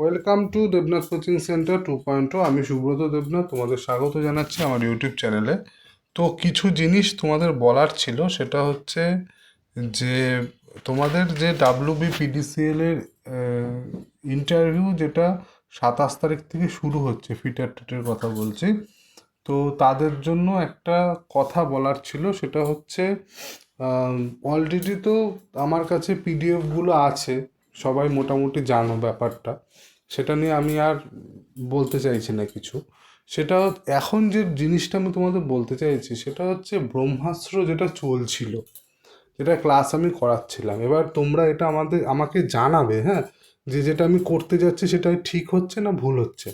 Welcome to Debnath coaching centre two point আমি সুব্রত দেবনাথ, তোমাদের স্বাগত জানাচ্ছি আমার ইউটিউব চ্যানেলে তো কিছু জিনিস তোমাদের বলার ছিল, সেটা হচ্ছে যে তোমাদের যে ডাব্লিউ বি পিডিসিএল এর ইন্টারভিউ যেটা সাতাশ তারিখ থেকে শুরু হচ্ছে ফিটার টেটের কথা বলছি। তো তাদের জন্য একটা কথা বলার ছিল, সেটা হচ্ছে অলরেডি তো আমার কাছে পিডিএফগুলো আছে। সবাই মোটামুটি জানো ব্যাপারটা। সেটা নিয়ে আমি আর বলতে চাইছি না কিছু। সেটা এখন যে জিনিসটা আমি তোমাদের বলতে চাইছি, সেটা হচ্ছে ব্রহ্মাস্ত্র যেটা চলছিল, যেটা ক্লাস আমি করাচ্ছিলাম। এবার তোমরা এটা আমাদের, আমাকে জানাবে হ্যাঁ? যে যেটা আমি করতে যাচ্ছি সেটা ঠিক হচ্ছে না ভুল হচ্ছে?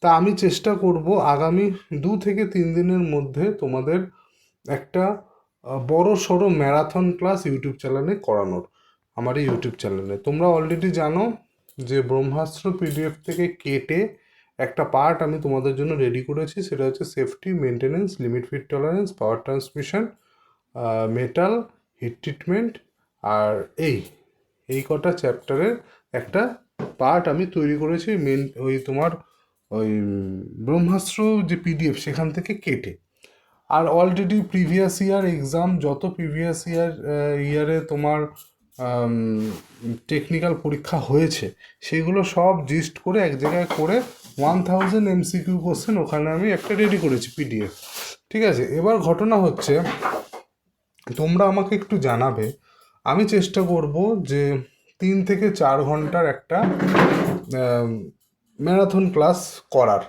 তা আমি চেষ্টা করব আগামী দু থেকে তিন দিনের মধ্যে তোমাদের একটা বড় সড়ো ম্যারাথন ক্লাস ইউটিউব চ্যানেলে করানোর। আমার এই ইউটিউব চ্যানেলে তোমরা অলরেডি জানো যে ব্রহ্মাস্ত্র পিডিএফ থেকে কেটে একটা পার্ট আমি তোমাদের জন্য রেডি করেছি, সেটা হচ্ছে safety maintenance limit fit tolerance power transmission metal heat treatment আর এই এই কটা চ্যাপ্টারের একটা পার্ট আমি তৈরি করেছি মেন ওই তোমার ওই ব্রহ্মাস্ত্র যে পিডিএফ সেখান থেকে কেটে। আর অলরেডি প্রিভিয়াস ইয়ার এক্সাম যত প্রিভিয়াস ইয়ার ইয়ারে তোমার টেকনিক্যাল পরীক্ষা হয়েছে, সেগুলো সব জিস্ট করে এক জায়গায় করে ওয়ান থাউজেন্ড এমসিকিউ কোশ্চেন ওখানে আমি একটা রেডি করেছি পিডিএফ ঠিক আছে, এবার ঘটনা হচ্ছে, তোমরা আমাকে একটু জানাবে, আমি চেষ্টা করব যে তিন থেকে চার ঘণ্টার একটা ম্যারাথন ক্লাস করার,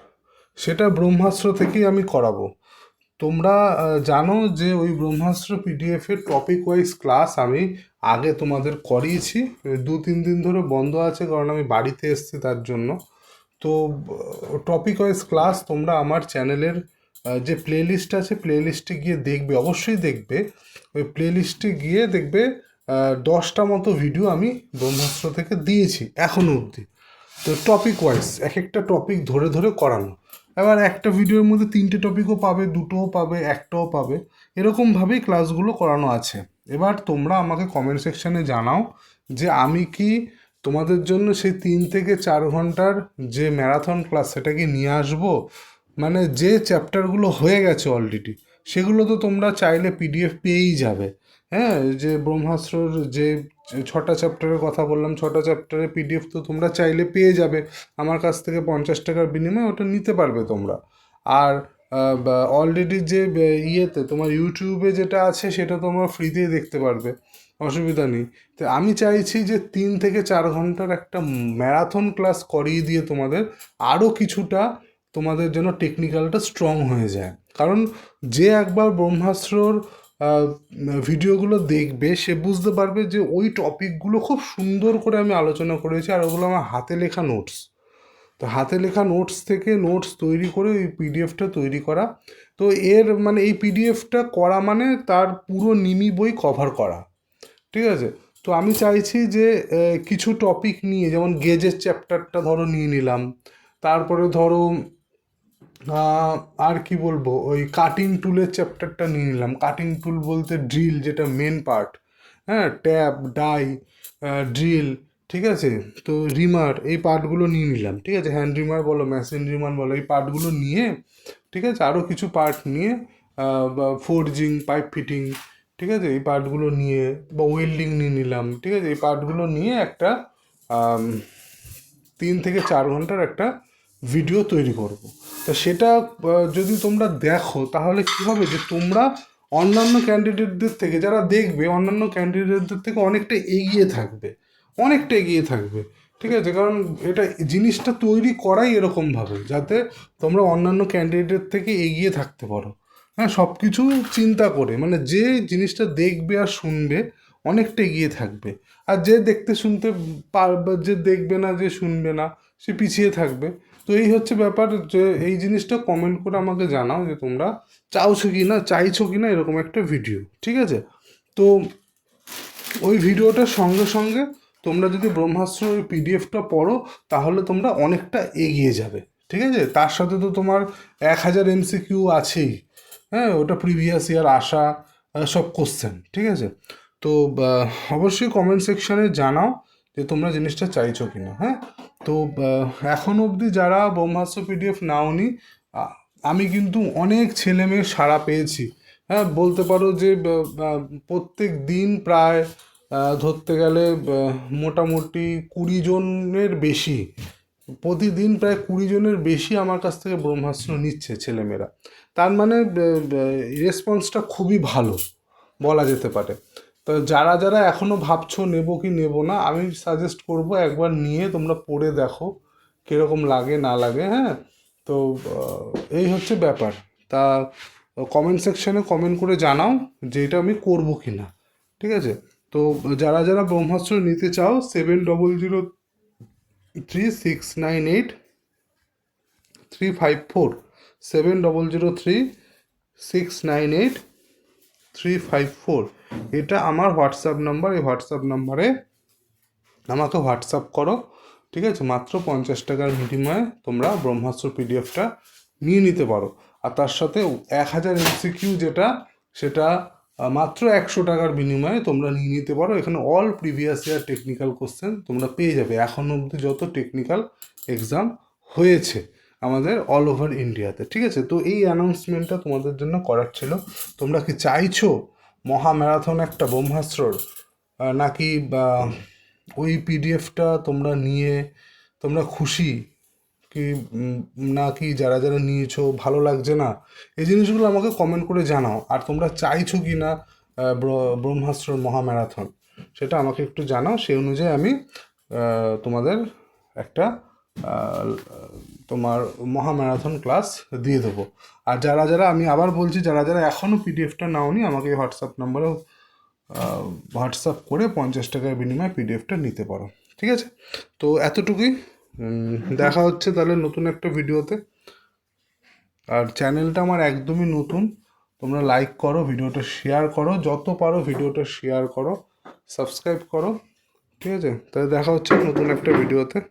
সেটা ব্রহ্মাস্ত্র থেকেই আমি করাবো। তোমরা জানো যে ওই ব্রহ্মাস্ত্র পিডিএফ এর টপিক ওয়াইজ ক্লাস আমি আগে তোমাদের করিয়েছি। দু, তিন দিন ধরে বন্ধ আছে কারণ আমি বাড়িতে এসেছি তার জন্য। তো টপিক ওয়াইজ ক্লাস তোমরা আমার চ্যানেলের যে প্লেলিস্ট আছে প্লেলিস্টে গিয়ে দেখবে, অবশ্যই দেখবে। ওই প্লেলিস্টে গিয়ে দেখবে দশটা মতো ভিডিও আমি ব্রহ্মাস্ত্র থেকে দিয়েছি এখনও অবধি। তো টপিক ওয়াইজ এক একটা টপিক ধরে ধরে করানো। এবার একটা ভিডিওর মধ্যে তিনটে টপিকও পাবে, দুটোও পাবে, একটাও পাবে। এরকমভাবেই ক্লাসগুলো করানো আছে। এবার তোমরা আমাকে কমেন্ট সেকশানে জানাও যে আমি কি তোমাদের জন্য সেই তিন থেকে চার ঘণ্টার যে ম্যারাথন ক্লাস সেটা কি নিয়ে আসব? মানে যে চ্যাপ্টারগুলো হয়ে গেছে অলরেডি সেগুলো তো তোমরা চাইলে পিডিএফ পেয়েই যাবে। হ্যাঁ যে ব্রহ্মাস্ত্রর যে ছটা চ্যাপ্টারের কথা বললাম, ছটা চ্যাপ্টারের পিডিএফ তো তোমরা চাইলে পেয়ে যাবে। আমার কাছ থেকে পঞ্চাশ টাকার বিনিময়ে ওটা নিতে পারবে তোমরা। আর অলরেডি যে ইয়েতে তোমার ইউটিউবে যেটা আছে, সেটা তোমরা ফ্রিতেই দেখতে পারবে। অসুবিধা নেই। তো আমি চাইছি যে তিন থেকে চার ঘণ্টার একটা ম্যারাথন ক্লাস করিয়ে দিয়ে তোমাদের আরও কিছুটা তোমাদের যেন টেকনিক্যালটা স্ট্রং হয়ে যায়। কারণ যে একবার ব্রহ্মাস্ত্রর ভিডিওগুলো দেখবে, সে বুঝতে পারবে যে ওই টপিকগুলো খুব সুন্দর করে আমি আলোচনা করেছি আর ওগুলো আমার হাতে লেখা নোটস তো হাতে লেখা নোটস থেকে নোটস তৈরি করে ওই পিডিএফটা তৈরি করা। তো এর মানে এই পিডিএফটা করা মানে তার পুরো নিমি বই কভার করা। ঠিক আছে? তো আমি চাইছি যে কিছু টপিক নিয়ে, যেমন গেজের চ্যাপ্টারটা ধরো নিয়ে নিলাম। তারপরে ধরো আর কি বলব, ওই কাটিং টুলের চ্যাপ্টারটা নিয়ে নিলাম। কাটিং টুল বলতে ড্রিল যেটা মেন পার্ট হ্যাঁ ট্যাপ ডাই ড্রিল ঠিক আছে? তো রিমার এই পার্টগুলো নিয়ে নিলাম, ঠিক আছে? হ্যান্ড রিমার বলো মেশিন রিমার বলো, এই পার্টগুলো নিয়ে, ঠিক আছে? আরও কিছু পার্ট নিয়ে ফোরজিং পাইপ ফিটিং ঠিক আছে? এই পার্টগুলো নিয়ে, বা ওয়েল্ডিং নিয়ে নিলাম, ঠিক আছে? এই পার্টগুলো নিয়ে একটা তিন থেকে চার ঘণ্টার একটা ভিডিও তৈরি করব। তা সেটা যদি তোমরা দেখো, তাহলে কি হবে যে তোমরা অন্যান্য ক্যান্ডিডেটদের থেকে, যারা দেখবে, অন্যান্য ক্যান্ডিডেটদের থেকে অনেকটা এগিয়ে থাকবে। অনেকটা এগিয়ে থাকবে, ঠিক আছে? কারণ এটা জিনিসটা তৈরি করাই এরকমভাবে, যাতে তোমরা অন্যান্য ক্যান্ডিডেট থেকে এগিয়ে থাকতে পারো। হ্যাঁ সব কিছু চিন্তা করে মানে যে জিনিসটা দেখবে আর শুনবে, অনেকটা এগিয়ে থাকবে। আর যে দেখতে শুনতে পারবে যে দেখবে না, যে শুনবে না, সে পিছিয়ে থাকবে। তো এই হচ্ছে ব্যাপার যে এই জিনিসটা কমেন্ট করে আমাকে জানাও যে তোমরা চাওছো কি না চাইছো কি না এরকম একটা ভিডিও ঠিক আছে? তো ওই ভিডিওটার সঙ্গে সঙ্গে তোমরা যদি ব্রহ্মাস্ত্র ওই পিডিএফটা পড়ো, তাহলে তোমরা অনেকটা এগিয়ে যাবে, ঠিক আছে? তার সাথে তো তোমার এক হাজার এমসিকিউ আছেই হ্যাঁ? ওটা প্রিভিয়াস ইয়ার আসা সব কোশ্চেন ঠিক আছে? তো অবশ্যই কমেন্ট সেকশানে জানাও যে তোমরা জিনিসটা চাইছো কিনা হ্যাঁ? তো এখন অবধি যারা ব্রহ্মাস্ত্র পিডিএফ নাওনি আমি কিন্তু অনেক ছেলে মেয়ে সাড়া পেয়েছি। হ্যাঁ বলতে পারো যে প্রত্যেক দিন প্রায় ধরতে গেলে মোটামুটি কুড়ি জনের বেশি, প্রতিদিন প্রায় কুড়ি জনের বেশি আমার কাছ থেকে ব্রহ্মাস্ত্র নিচ্ছে ছেলেমেয়েরা তার মানে রেসপন্সটা খুবই ভালো, বলা যেতে পারে। তো যারা যারা এখনও ভাবছ নেব কি নেব না, আমি সাজেস্ট করব একবার নিয়ে তোমরা পড়ে দেখো কীরকম লাগে না লাগে হ্যাঁ? তো এই হচ্ছে ব্যাপার। তা কমেন্ট সেকশানে কমেন্ট করে জানাও যে এটা আমি করব কি না, ঠিক আছে? তো, যারা যারা ব্রহ্মাস্ত্র নিতে চাও seven double zero three six nine eight three five four seven double zero three six nine eight three five four এটা আমার হোয়াটসঅ্যাপ নাম্বার, এই হোয়াটসঅ্যাপ নাম্বারে আমাকে হোয়াটসঅ্যাপ করো, ঠিক আছে? মাত্র পঞ্চাশ টাকার বিনিময়ে তোমরা ব্রহ্মাস্ত্র পিডিএফটা নিয়ে নিতে পারো। আর তার সাথে এক হাজার এমসিকিউ যেটা, সেটা মাত্র একশো টাকার বিনিময়ে তোমরা নিয়ে নিতে পারো। এখানে all previous year technical question তোমরা পেয়ে যাবে। এখন অবধি যত টেকনিক্যাল এক্সাম হয়েছে। আমাদের অল ওভার ইন্ডিয়াতে ঠিক আছে? তো এই অ্যানাউন্সমেন্টটা তোমাদের জন্য করার ছিল। তোমরা কি চাইছো মহা ম্যারাথন একটা ব্রহ্মাস্ত্রর? নাকি ওই পিডিএফটা তোমরা নিয়ে তোমরা খুশি? কি উম, নাকি যারা যারা নিয়েছো ভালো লাগছে না? এই জিনিসগুলো আমাকে কমেন্ট করে জানাও। আর তোমরা চাইছো কি না ব্রহ্মাস্ত্র মহা ম্যারাথন সেটা আমাকে একটু জানাও। সেই অনুযায়ী আমি তোমাদের একটা তোমার মহাম্যারাথন ক্লাস দিয়ে দেবো। আর যারা যারা আমি আবার বলছি, যারা যারা এখনও পিডিএফটা নাওনি, আমাকে হোয়াটসঅ্যাপ নাম্বারেও হোয়াটসঅ্যাপ করে পঞ্চাশ টাকার বিনিময়ে পিডিএফটা নিতে পারো। ঠিক আছে? তো এতটুকুই। দেখা হচ্ছে তাহলে নতুন একটা ভিডিওতে। আর চ্যানেলটা আমার একদমই নতুন। তোমরা লাইক করো, ভিডিওটা শেয়ার করো। যত পারো ভিডিওটা শেয়ার করো সাবস্ক্রাইব করো। ঠিক আছে? তাহলে দেখা হচ্ছে নতুন একটা ভিডিওতে।